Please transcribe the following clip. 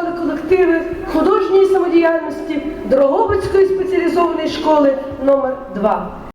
працювали колективи художньої самодіяльності Дрогобицької спеціалізованої школи номер 2